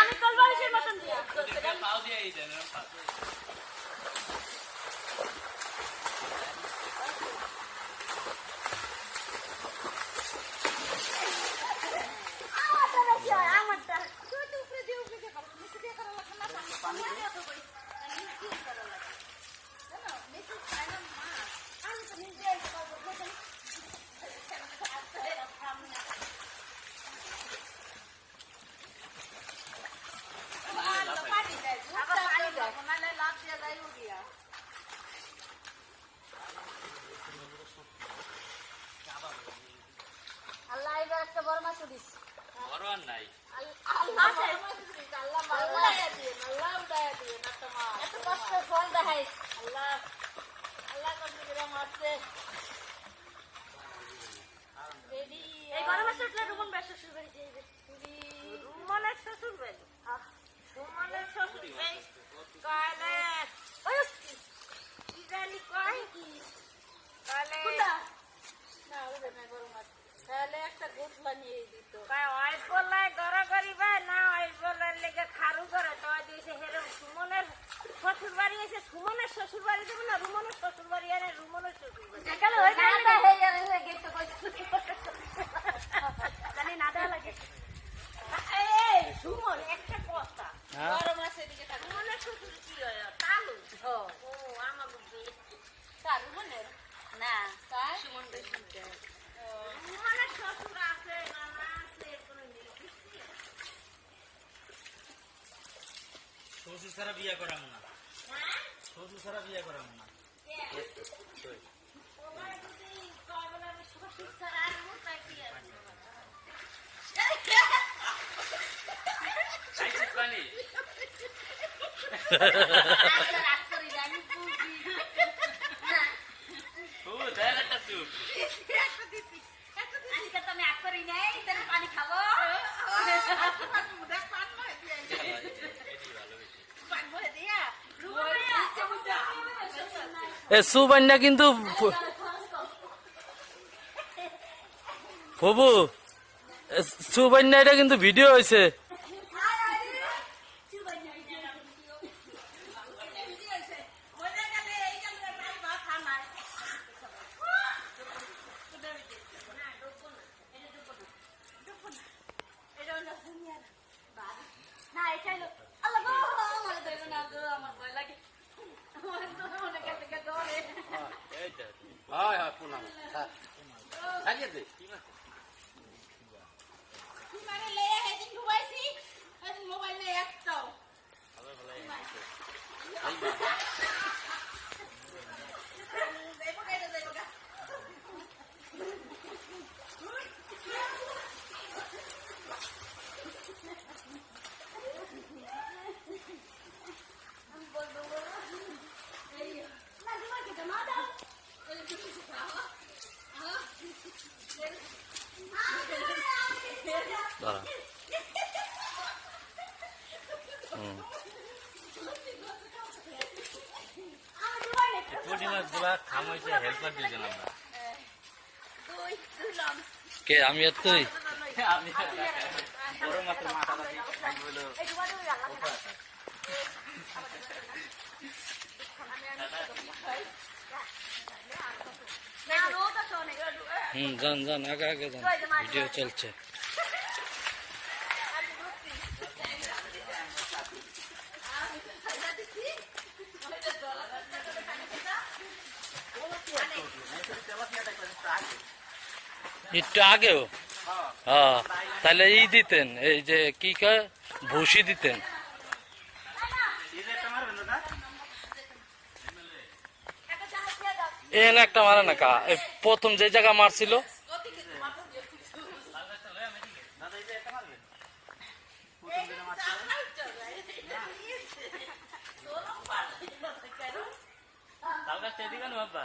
আমি কল বালিশের মতন দিয়া পাও দিয়ে এই দেন আমারটা বেশি হয় আমারটা তুই তো উপরে দিয়ে উপরে দিয়ে খাব নিচে দিয়ে করা লাগবে না পানি দিয়ে তো করি নিচে দিয়ে করা লাগবে জানো নিচে খাই না মা আমি তো নিচে দিয়ে খাব বুঝলি সামনে পানি দেয় আবার পানি দেয় নাহলে লাভ দিয়ে যায় উড়িয়া আল্লাহ এবার একটা বড় মাছ দিস বড় আর নাই আল্লাহ বড় মাছ দিস আল্লাহ উড়াইয়া দিয়ে আল্লাহ উড়াইয়া দিয়ে না তোমার এত কষ্ট ফল দেখাই আল্লাহ আল্লাহ কষ্ট করে মারছে এই বড় মাছ রুমন ভাই শ্বশুর বাড়ি যাইবে রুমনের শ্বশুর বাড়ি রুমনের শ্বশুর বাড়ি কয়লে ওই কি জানি কয় কি কয়লে না ওদের না বড় মাছ তাহলে একটা গোসলা নিয়ে দিত ওই বললাই গড়াগড়ি বা না ওই বলার লেগে খারু করে তো ওই দিয়েছে হেরে সুমনের শ্বশুর বাড়ি এসে সুমনের শ্বশুর বাড়ি দেবে না রুমনের শ্বশুর বাড়ি আরে রুমনের শ্বশুর বাড়ি জানি না দেওয়া লাগে। এই সুমন একটা কথা। বড় দিকে থাকবে শ্বশুর কি হয়? তালু? ও ও আমার বুঝি তার মনের না তাই সুমন বেশি শ্বশুর আছে না না আছে কোনো শ্বশুর ছাড়া বিয়ে করাম না। শ্বশুর ছাড়া বিয়ে করাম না। আমি শ্বশুর ছাড়া আর মোটাই কি আছে খাইছিস পানি রাগ করি না, আমি বুঝি না ও দেন একটা চুপ আজকে তো আমি আগ করি নাই তাহলে পানি খাব এ সুবান্যা কিন্তু প্রভু সুবান্না এটা কিন্তু ভিডিও হয়েছে না এটাই লোক আল্লাহ গো আমার ধরো না গো আমার ভয় লাগে আমার তো মনে কাছে কাছে ধরে হয় হয় পুনাম দে মানে লেয়া মোবাইল নেই একটাও হুম। পুঁটি মাছগুলা আমরা কে আমি আর তুই হুম যান যান আগে আগে যান ভিডিও চলছে একটু আগেও হ্যাঁ তাহলে ই দিতেন এই যে কি কয় ভুসি দিতেন এন একটা মারে না কা এই প্রথম যে জায়গা মারছিল বাবা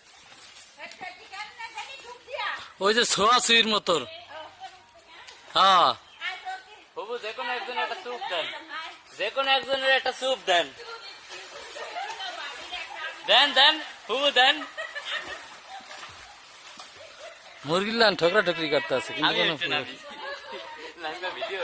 ওই যে ছোঁয়াছুঁয়ির মতোর হ্যাঁ। বাবু যে কোনো একজনের একটা স্যুপ দেন। যে কোনো একজনের একটা স্যুপ দেন। দেন দেন হুবু দেন। মুরগির লান ঠোকরা ঠকরি করতে আছে কিন্তু ভিডিও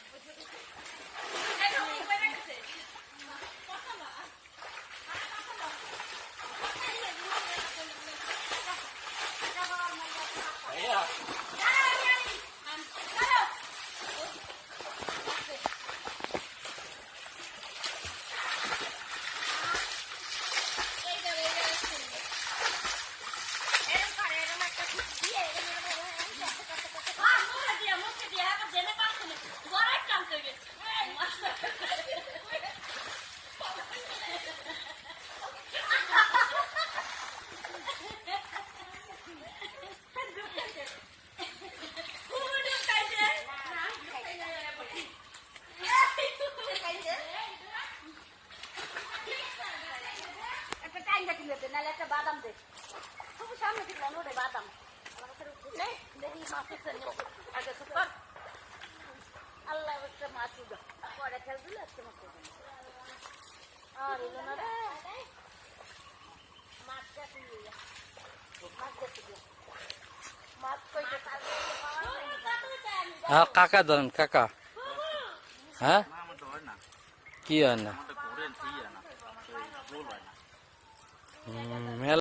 বাদাম দে খুব সামনে থেকে নোটে বাদাম আল্লাহ মাছ পরে খেল দিলে একটা মাছ আর এলো না রে মাছ কাছে দিয়ে মাছ কাছে দিয়ে মাছ কইতে হ্যাঁ কাকা ধরেন কাকা। হ্যাঁ? কি হয় না?